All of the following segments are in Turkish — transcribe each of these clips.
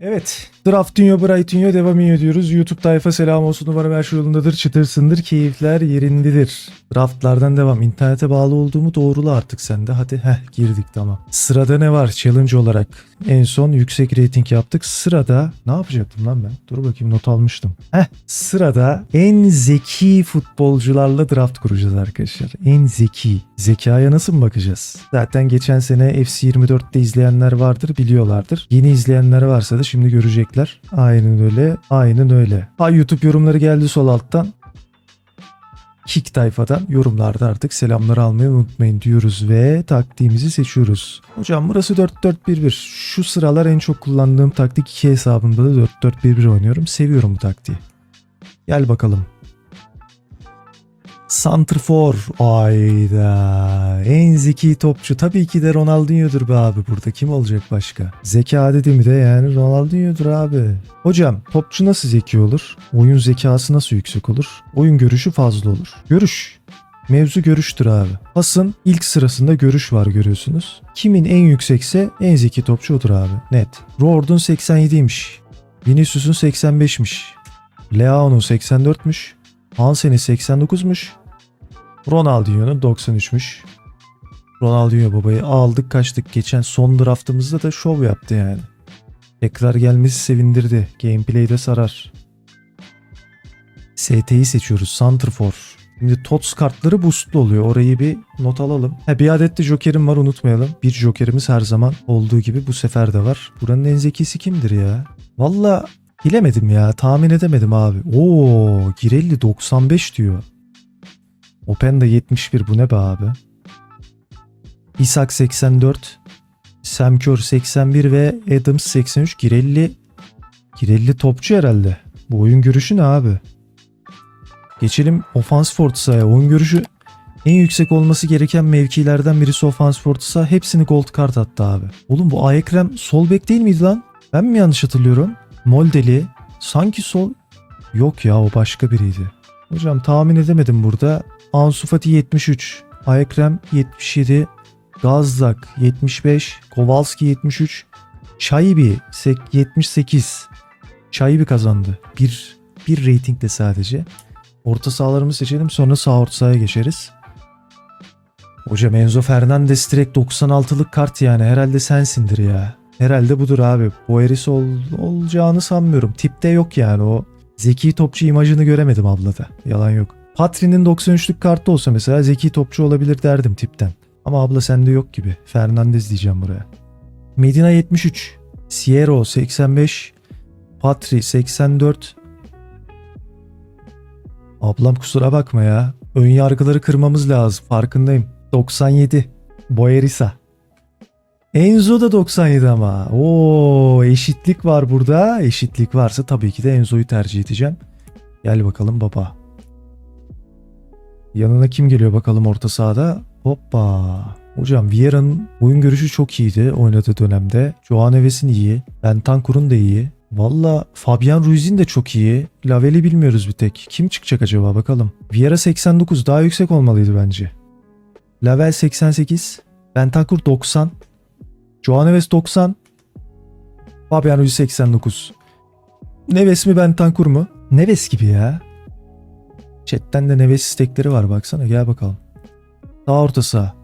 Evet. Draft Dünya Bright Dünya devam ediyoruz. YouTube tayfa selam olsun. Umarım her şey yolundadır. Çıtırsındır. Keyifler yerindedir. Draftlardan devam. İnternete bağlı olduğumu doğrula artık sen de. Hadi heh girdik tamam. Sırada ne var? Challenge olarak. En son yüksek rating yaptık. Sırada ne yapacaktım lan ben? Dur bakayım not almıştım. Heh sırada en zeki futbolcularla draft kuracağız arkadaşlar. En zeki. Zekaya nasıl mı bakacağız? Zaten geçen sene FC24'te izleyenler vardır biliyorlardır. Yeni izleyenler varsa da şimdi görecekler. Aynen öyle. Aynen öyle. Ha YouTube yorumları geldi sol alttan. Kick tayfadan yorumlarda artık selamları almayı unutmayın diyoruz ve taktiğimizi seçiyoruz. Hocam burası 4-4-1-1. Şu sıralar en çok kullandığım taktik 2 hesabımda da 4-4-1-1 oynuyorum. Seviyorum bu taktiği. Gel bakalım. Santrfor. Ayda. En zeki topçu. Tabii ki de Ronaldinho'dur be abi burada. Kim olacak başka? Zeka dediğimi de yani Ronaldinho'dur abi. Hocam topçu nasıl zeki olur? Oyun zekası nasıl yüksek olur? Oyun görüşü fazla olur. Görüş. Mevzu görüştür abi. Pasın ilk sırasında görüş var görüyorsunuz. Kimin en yüksekse en zeki topçu odur abi. Net. Rord'un 87'ymiş. Vinicius'un 85'miş. Leao'nun 84'müş. Hansen'in 89'muş. Ronaldinho'nun 93'müş. Ronaldinho babayı aldık kaçtık. Geçen son draftımızda da şov yaptı yani. Tekrar gelmesi sevindirdi. Gameplay'de sarar. ST'yi seçiyoruz. Santrfor. Şimdi TOTS kartları boostlu oluyor. Orayı bir not alalım. Ha, bir adet de jokerim var unutmayalım. Bir jokerimiz her zaman olduğu gibi bu sefer de var. Buranın en zekisi kimdir ya? Valla bilemedim ya. Tahmin edemedim abi. Oo, Girelli 95 diyor. Openda 71 bu ne be abi? Isak 84. Semkör 81 ve Adams 83. Girelli Girelli topçu herhalde. Bu oyun görüşü ne abi? Geçelim ofans fortsa'ya. Oyun görüşü en yüksek olması gereken mevkilerden birisi ofans fortsa. Hepsini gold kart attı abi. Oğlum bu Ayekrem sol bek değil miydi lan? Ben mi yanlış hatırlıyorum? Moldeli. Sanki sol... Yok ya o başka biriydi. Hocam tahmin edemedim burada. Ansu Fati 73. Ayekrem 77. Gazdak 75. Kowalski 73. Çaybi 78. Çaybi kazandı. Bir, bir ratingle sadece. Orta sahalarımı seçelim sonra sağ orta sahaya geçeriz. Hocam Enzo Fernandez direkt 96'lık kart yani herhalde sensindir ya. Herhalde budur abi. Boeris ol, olacağını sanmıyorum. Tipte yok yani o zeki topçu imajını göremedim ablada. Yalan yok. Patri'nin 93'lük kartı olsa mesela zeki topçu olabilir derdim tipten. Ama abla sende yok gibi. Fernandez diyeceğim buraya. Medina 73. Sierra 85. Patri 84. Ablam kusura bakma ya. Ön yargıları kırmamız lazım. Farkındayım. 97. Boerisa. Enzo da 97 ama. Oo eşitlik var burada. Eşitlik varsa tabii ki de Enzo'yu tercih edeceğim. Gel bakalım baba. Yanına kim geliyor bakalım orta sahada? Hoppa. Hocam Vieira'nın oyun görüşü çok iyiydi oynadığı dönemde. Joao Neves'in iyi. Bentancur'un da iyi. Valla Fabian Ruiz'in de çok iyi. Lavel'i bilmiyoruz bir tek. Kim çıkacak acaba bakalım. Vieira 89 daha yüksek olmalıydı bence. Lavel 88. Bentancur 90. Joao Neves 90. Fabian Ruiz 89. Neves mi Bentancur mu? Neves gibi ya. Chatten de Neves istekleri var baksana gel bakalım. Sağ orta saha.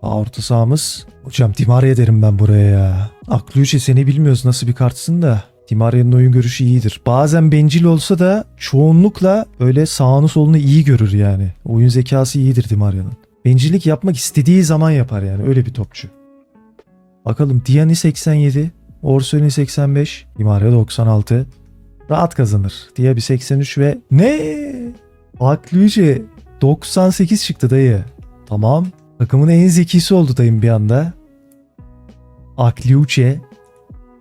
Sağ orta sahamız. Hocam Dimaria derim ben buraya ya. Aklüce seni bilmiyoruz nasıl bir kartsın da. Dimaria'nın oyun görüşü iyidir. Bazen bencil olsa da çoğunlukla öyle sağını solunu iyi görür yani. Oyun zekası iyidir Dimaria'nın. Bencillik yapmak istediği zaman yapar yani öyle bir topçu. Bakalım Diani 87, Orsoni 85, Dimaria 96. Rahat kazanır. Diaby 83 ve ne? Aklüce 98 çıktı dayı. Tamam. Takımın en zekisi oldu dayım bir anda. Akliuçe.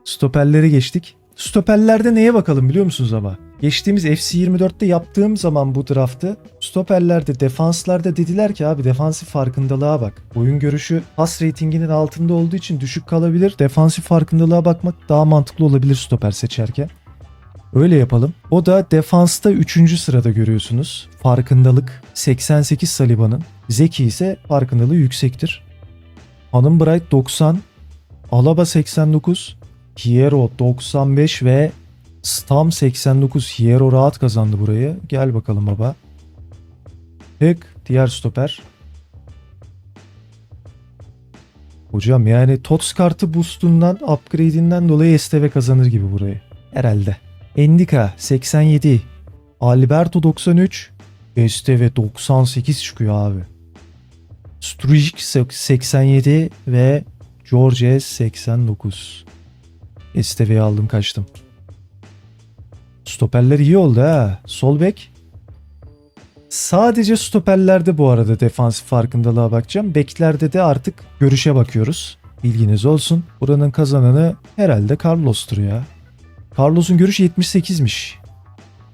Stoperlere geçtik. Stoperlerde neye bakalım biliyor musunuz ama? Geçtiğimiz FC24'te yaptığım zaman bu draftı stoperlerde, defanslarda dediler ki abi defansif farkındalığa bak. Oyun görüşü pas ratinginin altında olduğu için düşük kalabilir. Defansif farkındalığa bakmak daha mantıklı olabilir stoper seçerken. Öyle yapalım. O da defansta 3. sırada görüyorsunuz. Farkındalık 88 Saliba'nın. Zeki ise farkındalığı yüksektir. Hanım Bright 90. Alaba 89, Hierro 95 ve Stam 89. Hierro rahat kazandı burayı. Gel bakalım baba. Tık diğer stoper. Hocam yani TOTS kartı boostundan upgrade'inden dolayı STV kazanır gibi burayı. Herhalde. Endika 87. Alberto 93. STV 98 çıkıyor abi. Strujic 87 ve George 89. STV'yi aldım kaçtım. Stoperler iyi oldu ha. Sol bek. Sadece stoperlerde bu arada defansif farkındalığa bakacağım. Beklerde de artık görüşe bakıyoruz. Bilginiz olsun. Buranın kazananı herhalde Carlos'tur ya. Carlos'un görüşü 78'miş.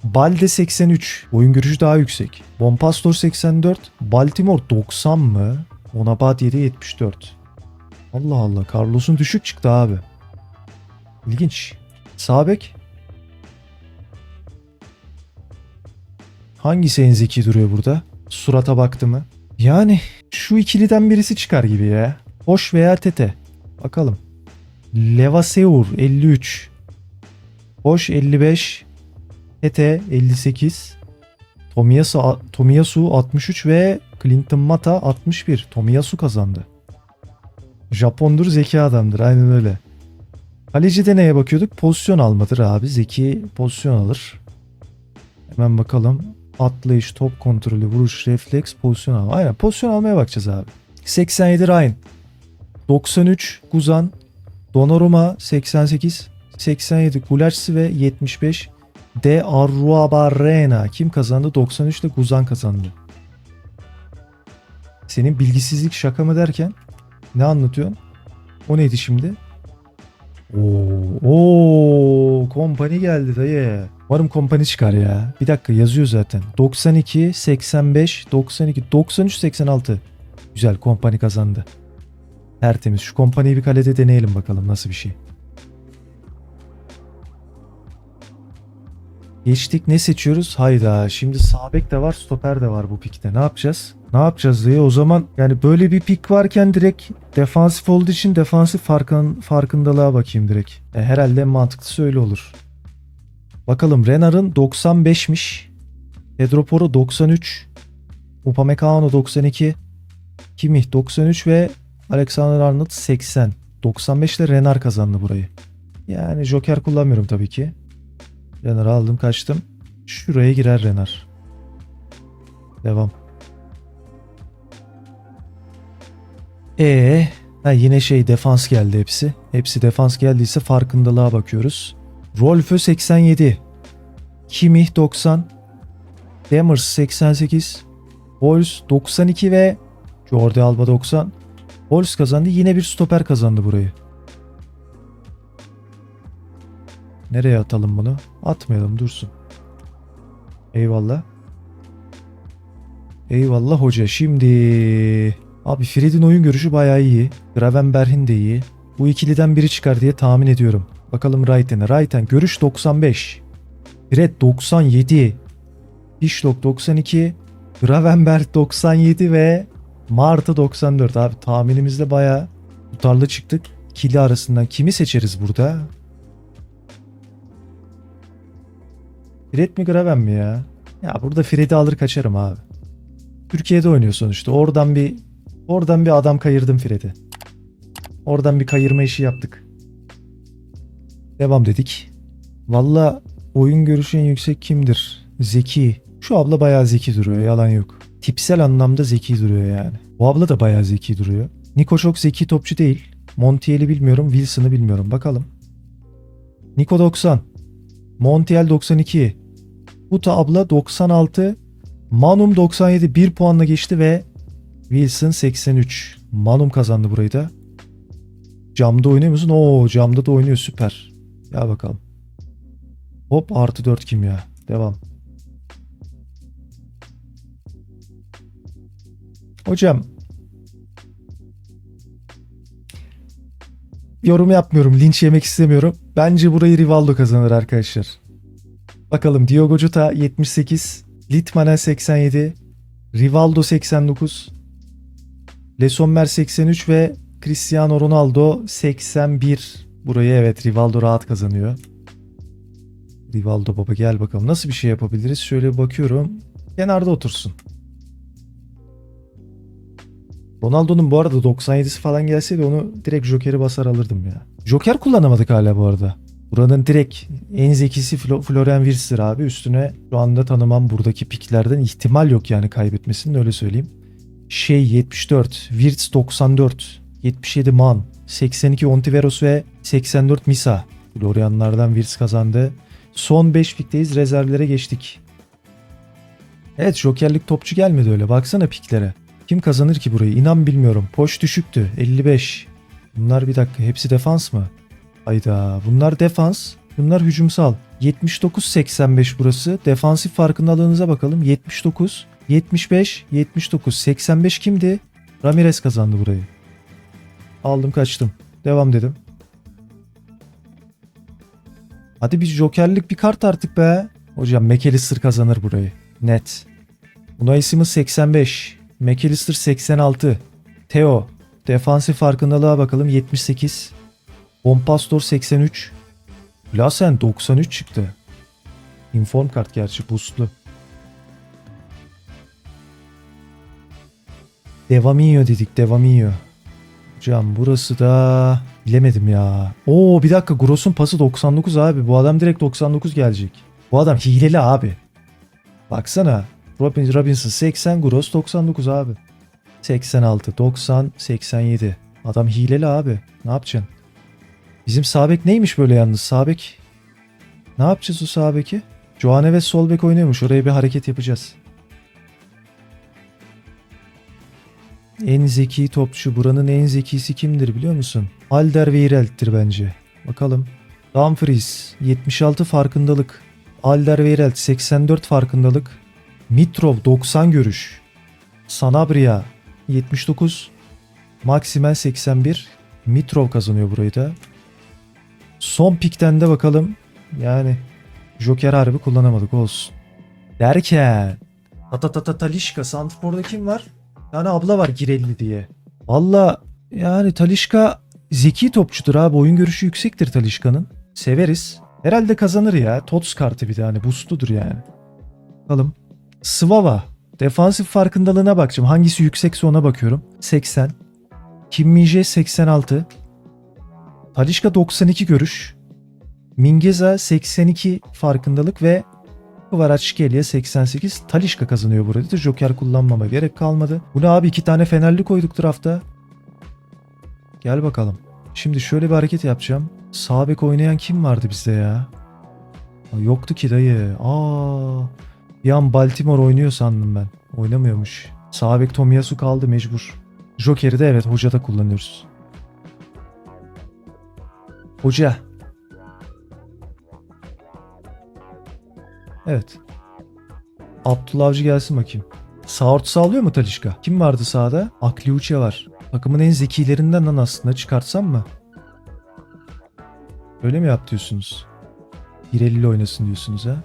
Balde 83. Oyun görüşü daha yüksek. Bompastor 84. Baltimore 90 mı? Bonaparte 74. Allah Allah. Carlos'un düşük çıktı abi. İlginç. Sağ bek. Hangisi en zeki duruyor burada? Surata baktı mı? Yani şu ikiliden birisi çıkar gibi ya. Hoş veya Tete. Bakalım. Levaseur 53. Hoş 55. Tete 58. Tomiyasu, Tomiyasu 63 ve Clinton Mata 61. Tomiyasu kazandı. Japondur zeki adamdır aynen öyle. Kalecide neye bakıyorduk? Pozisyon almadır abi. Zeki pozisyon alır. Hemen bakalım. Atlayış, top kontrolü, vuruş, refleks, pozisyon alma. Aynen pozisyon almaya bakacağız abi. 87 Ryan. 93 Guzan. Donnarumma 88. 87 Gulaçsi ve 75 De Arruabarrena. Kim kazandı? 93 de Guzan kazandı. Senin bilgisizlik şaka mı derken ne anlatıyorsun? O neydi şimdi? Oo, oo, kompani geldi dayı. Umarım kompani çıkar ya. Bir dakika yazıyor zaten. 92, 85, 92, 93, 86. Güzel kompani kazandı. Tertemiz. Şu kompaniyi bir kalede deneyelim bakalım nasıl bir şey. Geçtik ne seçiyoruz? Hayda şimdi sağ bek de var stoper de var bu pikte. Ne yapacağız? Ne yapacağız diye o zaman yani böyle bir pik varken direkt defansif olduğu için defansif farkın, farkındalığa bakayım direkt. E, herhalde mantıklısı öyle olur. Bakalım Renar'ın 95'miş. Pedro Porro 93. Upamecano 92. Kimmich 93 ve Alexander Arnold 80. 95 ile Renar kazandı burayı. Yani Joker kullanmıyorum tabii ki. Renar'ı aldım kaçtım. Şuraya girer Renar. Devam. E ha yine şey defans geldi hepsi. Hepsi defans geldiyse farkındalığa bakıyoruz. Rolfö 87. Kimmich 90. Demers 88. Bols 92 ve Jordi Alba 90. Bols kazandı. Yine bir stoper kazandı burayı. Nereye atalım bunu? Atmayalım dursun. Eyvallah. Eyvallah hoca. Şimdi abi Fred'in oyun görüşü bayağı iyi. Gravenberg'in de iyi. Bu ikiliden biri çıkar diye tahmin ediyorum. Bakalım Raiten'e. Raiten görüş 95. Fred 97. Fishlock 92. Gravenberg 97 ve Martı 94. Abi tahminimizde bayağı tutarlı çıktık. İkili arasından kimi seçeriz burada? Fred mi Graven mi ya? Ya burada Fred'i alır kaçarım abi. Türkiye'de oynuyor sonuçta. Oradan bir oradan bir adam kayırdım Fred'i. Oradan bir kayırma işi yaptık. Devam dedik. Valla oyun görüşü en yüksek kimdir? Zeki. Şu abla bayağı zeki duruyor yalan yok. Tipsel anlamda zeki duruyor yani. Bu abla da bayağı zeki duruyor. Niko çok zeki topçu değil. Montiel'i bilmiyorum, Wilson'ı bilmiyorum. Bakalım. Niko 90. Montiel 92. Buta abla 96. Manum 97 1 puanla geçti ve Wilson 83. Manum kazandı burayı da. Camda oynuyor musun? Oo camda da oynuyor süper. Ya bakalım. Hop artı 4 kimya. Devam. Hocam. Yorum yapmıyorum. Linç yemek istemiyorum. Bence burayı Rivaldo kazanır arkadaşlar. Bakalım Diogo Jota 78. Litmanen 87. Rivaldo 89. Lesommer 83 ve Cristiano Ronaldo 81. Burayı evet Rivaldo rahat kazanıyor. Rivaldo baba gel bakalım nasıl bir şey yapabiliriz? Şöyle bakıyorum. Kenarda otursun. Ronaldo'nun bu arada 97'si falan gelseydi onu direkt Joker'i basar alırdım ya. Joker kullanamadık hala bu arada. Buranın direkt en zekisi Flo- Florian Wirtz'tir abi. Üstüne şu anda tanımam buradaki piklerden ihtimal yok yani kaybetmesinin öyle söyleyeyim. Şey 74, Wirtz 94, 77 Man, 82 Ontiveros ve 84 Misa. Florianlardan Wirtz kazandı. Son 5 pikteyiz rezervlere geçtik. Evet jokerlik topçu gelmedi öyle baksana piklere. Kim kazanır ki burayı inan bilmiyorum. Poş düşüktü 55. Bunlar bir dakika hepsi defans mı? Hayda bunlar defans. Bunlar hücumsal. 79-85 burası. Defansif farkındalığınıza bakalım. 79, 75, 79, 85 kimdi? Ramirez kazandı burayı. Aldım kaçtım. Devam dedim. Hadi bir jokerlik bir kart artık be. Hocam McAllister kazanır burayı. Net. Unai Simons 85. McAllister 86. Theo. Defansif farkındalığa bakalım 78. Bompastor 83. Lasen 93 çıktı. Inform kart gerçi boostlu. Devaminho dedik Devaminho. Hocam burası da bilemedim ya. Oo bir dakika Gross'un pası 99 abi. Bu adam direkt 99 gelecek. Bu adam hileli abi. Baksana. Robin, Robinson 80, Gross 99 abi. 86, 90, 87. Adam hileli abi. Ne yapacaksın? Bizim Sabek neymiş böyle yalnız? Sabek ne yapacağız o Sabek'i? Joane ve Solbek oynuyormuş. Oraya bir hareket yapacağız. En zeki topçu. Buranın en zekisi kimdir biliyor musun? Alderweirelt'tir bence. Bakalım. Dumfries 76 farkındalık. Alderweireld 84 farkındalık. Mitrov 90 görüş. Sanabria 79. Maximen 81. Mitrov kazanıyor burayı da. Son pikten de bakalım. Yani Joker harbi kullanamadık olsun. Derken Tata Tata Talişka Santrfor'da kim var? Tane abla var Girelli diye. Valla yani Talişka zeki topçudur abi. Oyun görüşü yüksektir Talişka'nın. Severiz. Herhalde kazanır ya. Tots kartı bir tane. Boostludur yani. Bakalım. Svava. Defansif farkındalığına bakacağım. Hangisi yüksekse ona bakıyorum. 80. Kim Min-jae 86. Talişka 92 görüş. Mingeza 82 farkındalık ve Kvaratskhelia 88. Talişka kazanıyor burada da. Joker kullanmama gerek kalmadı. Bu ne abi iki tane Fenerli koyduk drafta. Gel bakalım. Şimdi şöyle bir hareket yapacağım. Sağ bek oynayan kim vardı bizde ya? Yoktu ki dayı. Aa, bir an Baltimore oynuyor sandım ben. Oynamıyormuş. Sağ bek Tomiyasu kaldı mecbur. Joker'i de evet hocada kullanıyoruz. Hoca. Evet. Abdullah Avcı gelsin bakayım. Sağ orta sağlıyor mu Talişka? Kim vardı sağda? Akliuçe var. Takımın en zekilerinden lan aslında çıkartsam mı? Öyle mi yap diyorsunuz? Oynasın diyorsunuz ha?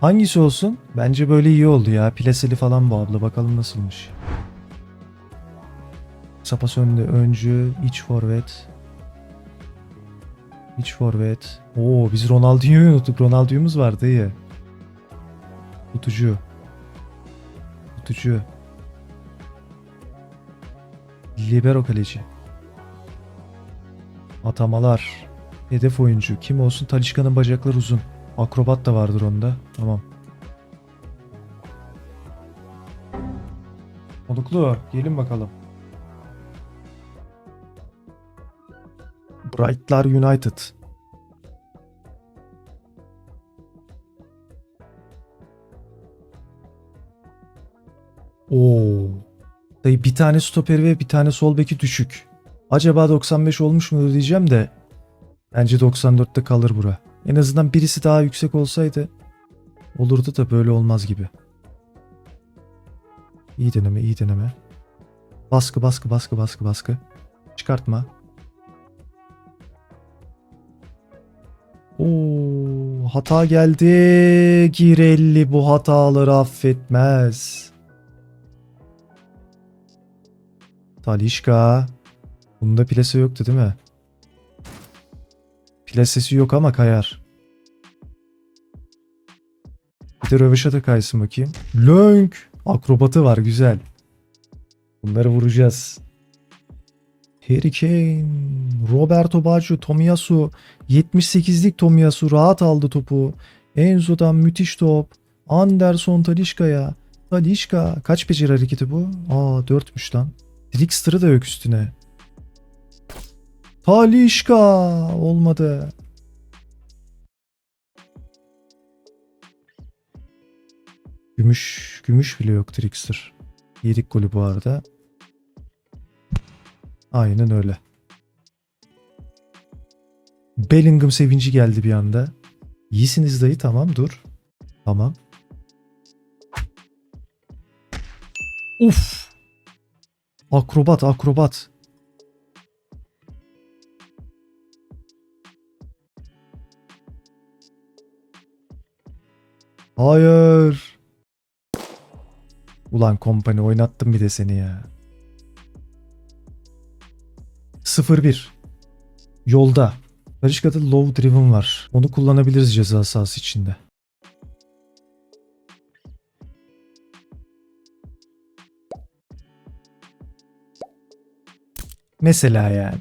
Hangisi olsun? Bence böyle iyi oldu ya. Plaseli falan bu abla. Bakalım nasılmış. Sapas önde. Öncü. iç forvet. İç forvet. Oo biz Ronaldinho'yu unuttuk. Ronaldinho'muz vardı iyi. Tutucu. Tutucu. Libero kaleci. Atamalar. Hedef oyuncu. Kim olsun? Talişka'nın bacakları uzun. Akrobat da vardır onda. Tamam. Konuklu. Gelin bakalım. Brightlar United. Oo. Dayı bir tane stoper ve bir tane sol beki düşük. Acaba 95 olmuş mu diyeceğim de bence 94'te kalır bura. En azından birisi daha yüksek olsaydı olurdu da böyle olmaz gibi. İyi deneme, iyi deneme. Baskı, baskı, baskı, baskı, baskı. Çıkartma. Oo, hata geldi. Girelli bu hataları affetmez. Talişka. Bunda plase yoktu değil mi? Plasesi yok ama kayar. Bir de röveşata kaysın bakayım. Lönk. Akrobatı var güzel. Bunları vuracağız. Harry Kane, Roberto Baggio, Tomiyasu, 78'lik Tomiyasu rahat aldı topu. Enzo'dan müthiş top. Anderson Talişka'ya. Talişka. Kaç beceri hareketi bu? Aa 4'müş lan. Trickster'ı da yok üstüne. Talişka. Olmadı. Gümüş, gümüş bile yok Trickster. Yedik golü bu arada. Aynen öyle. Bellingham sevinci geldi bir anda. İyisiniz dayı tamam dur. Tamam. Uf. Akrobat akrobat. Hayır. Ulan kompani oynattım bir de seni ya. 0-1. Yolda. Karışka'da low driven var. Onu kullanabiliriz ceza sahası içinde. Mesela yani.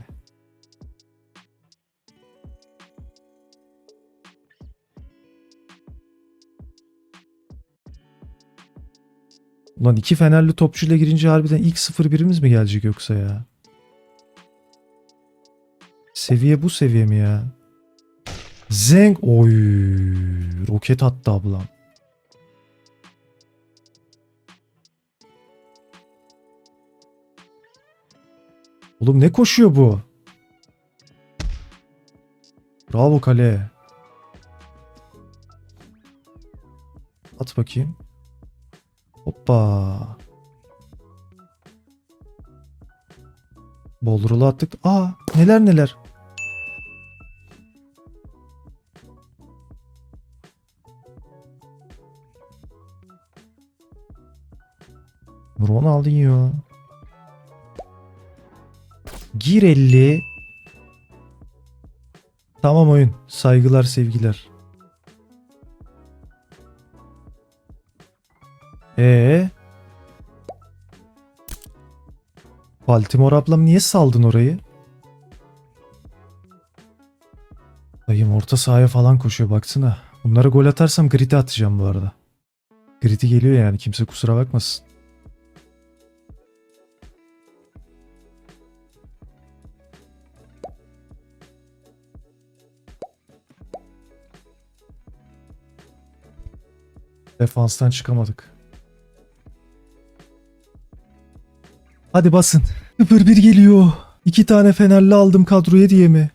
Ulan iki Fenerli topçuyla girince harbiden ilk 0-1'imiz mi gelecek yoksa ya? Seviye bu seviye mi ya? Zeng. Oy. Roket attı ablam. Oğlum ne koşuyor bu? Bravo kale. At bakayım. Hoppa. Bolrulu attık. Aa neler neler. Ronaldinho. Gir 50. Tamam oyun. Saygılar sevgiler. Ee? Baltimore ablam niye saldın orayı? Dayım orta sahaya falan koşuyor baksana. Bunlara gol atarsam grid'e atacağım bu arada. Grid'i geliyor yani kimse kusura bakmasın. Defanstan çıkamadık. Hadi basın. 0-1 geliyor. İki tane Fenerli aldım kadroya diye mi?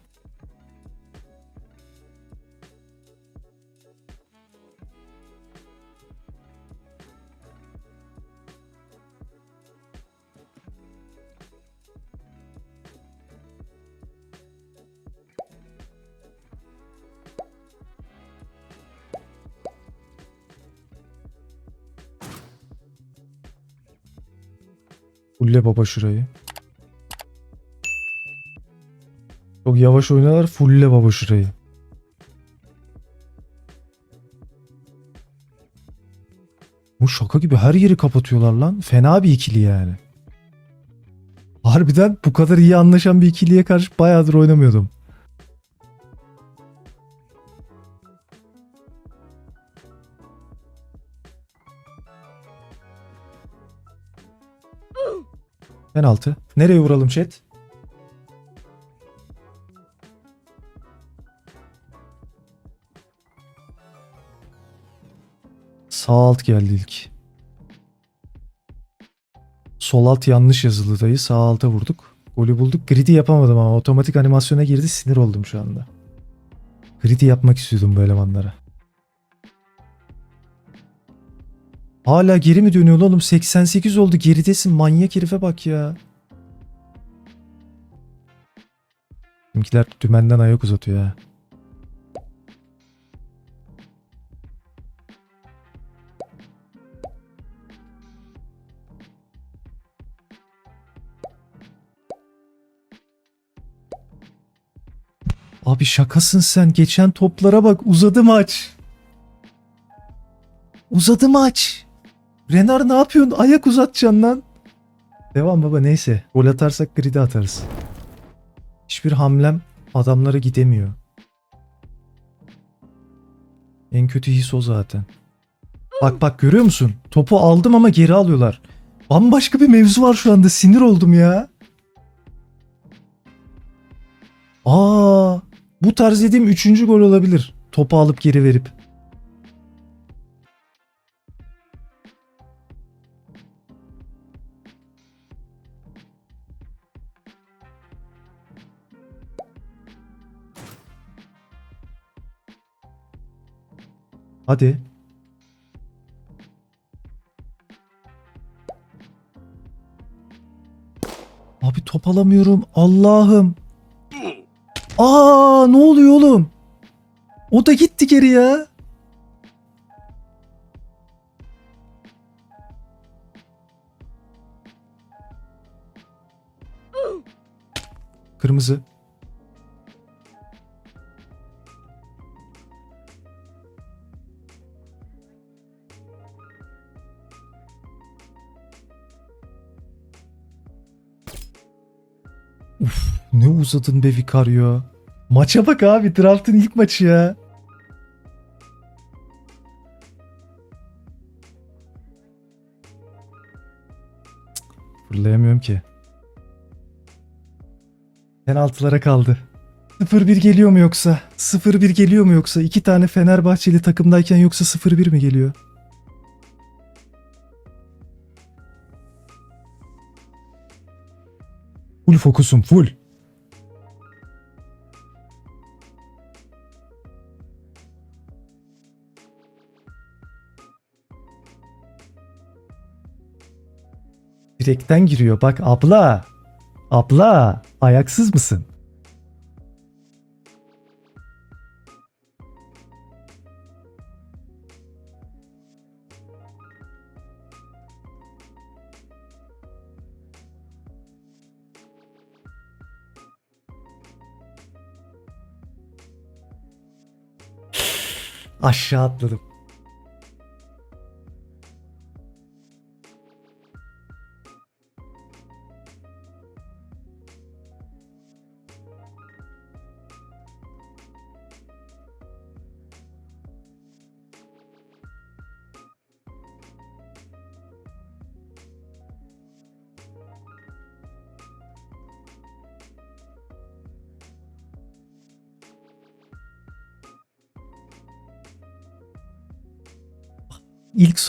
Fulle baba şurayı. Çok yavaş oynuyorlar. Fulle baba şurayı. Bu şaka gibi her yeri kapatıyorlar lan. Fena bir ikili yani. Harbiden bu kadar iyi anlaşan bir ikiliye karşı bayağıdır oynamıyordum. Penaltı. Nereye vuralım chat? Sağ alt geldi ilk. Sol alt yanlış yazılı dayı. Sağ alta vurduk. Golü bulduk. Grid'i yapamadım ama otomatik animasyona girdi. Sinir oldum şu anda. Grid'i yapmak istiyordum bu elemanlara. Hala geri mi dönüyor oğlum? 88 oldu. Geridesin. Manyak herife bak ya. Bizimkiler dümenden ayak uzatıyor ha. Abi şakasın sen. Geçen toplara bak. Uzadı maç. Uzadı maç. Renar ne yapıyorsun? Ayak uzatacaksın lan. Devam baba neyse. Gol atarsak grid'e atarız. Hiçbir hamlem adamlara gidemiyor. En kötü his o zaten. Bak bak görüyor musun? Topu aldım ama geri alıyorlar. Bambaşka bir mevzu var şu anda. Sinir oldum ya. Aa, bu tarz yediğim üçüncü gol olabilir. Topu alıp geri verip. Hadi. Abi top alamıyorum. Allah'ım. Aa ne oluyor oğlum? O da gitti geri ya. Kırmızı. Uf, ne uzadın be Vicario. Maça bak abi. Draft'ın ilk maçı ya. Fırlayamıyorum ki. Penaltılara kaldı. 0-1 geliyor mu yoksa? 0-1 geliyor mu yoksa? İki tane Fenerbahçeli takımdayken yoksa 0-1 mi geliyor? Fokusum full. Direkten giriyor. Bak abla. Abla. Ayaksız mısın? Aşağı atladım.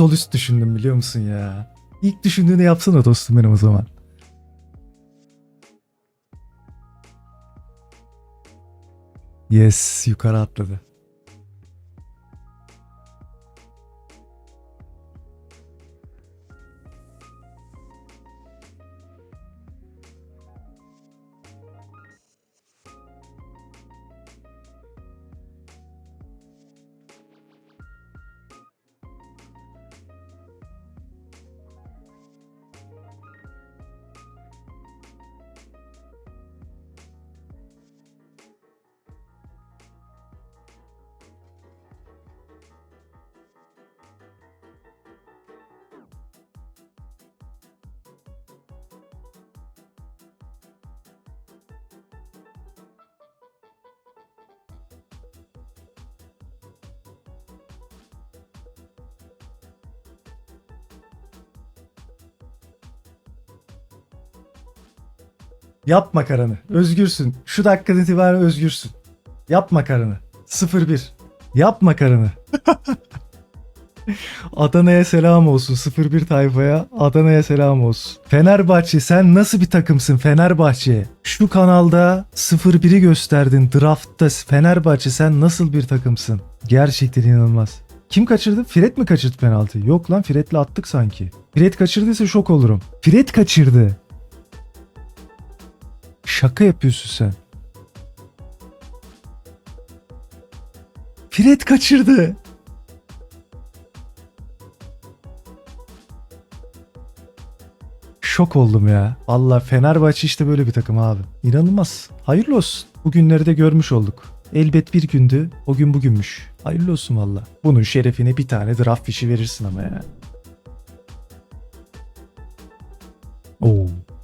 Sol üst düşündüm biliyor musun ya? İlk düşündüğünü yapsana dostum benim o zaman. Yes yukarı atladı. Yap makaranı. Özgürsün. Şu dakikadan itibaren özgürsün. Yap makaranı. 0-1. Yap makaranı. Adana'ya selam olsun. 01 tayfaya Adana'ya selam olsun. Fenerbahçe sen nasıl bir takımsın Fenerbahçe? Şu kanalda 01'i gösterdin. Draft'ta Fenerbahçe sen nasıl bir takımsın? Gerçekten inanılmaz. Kim kaçırdı? Fred mi kaçırdı penaltıyı? Yok lan Fred'le attık sanki. Fred kaçırdıysa şok olurum. Fred kaçırdı. Şaka yapıyorsun sen. Fred kaçırdı. Şok oldum ya. Valla Fenerbahçe işte böyle bir takım abi. İnanılmaz. Hayırlı olsun. Bu günleri de görmüş olduk. Elbet bir gündü, o gün bugünmüş. Hayırlı olsun valla. Bunun şerefine bir tane draft fişi verirsin ama ya.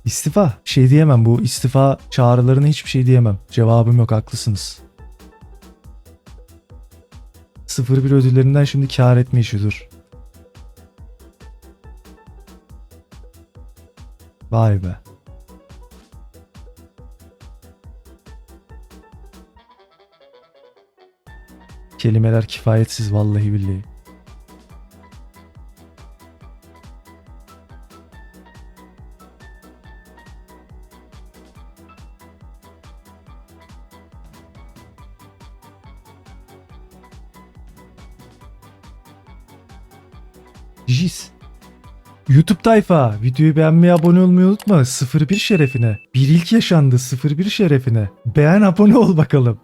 İstifa. Şey diyemem bu istifa çağrılarına hiçbir şey diyemem. Cevabım yok haklısınız. 0-1 ödüllerinden şimdi kar etme işidir. Vay be. Kelimeler kifayetsiz vallahi billahi. Jis. YouTube tayfa videoyu beğenmeyi abone olmayı unutma 01 şerefine. Bir ilk yaşandı 01 şerefine. Beğen abone ol bakalım.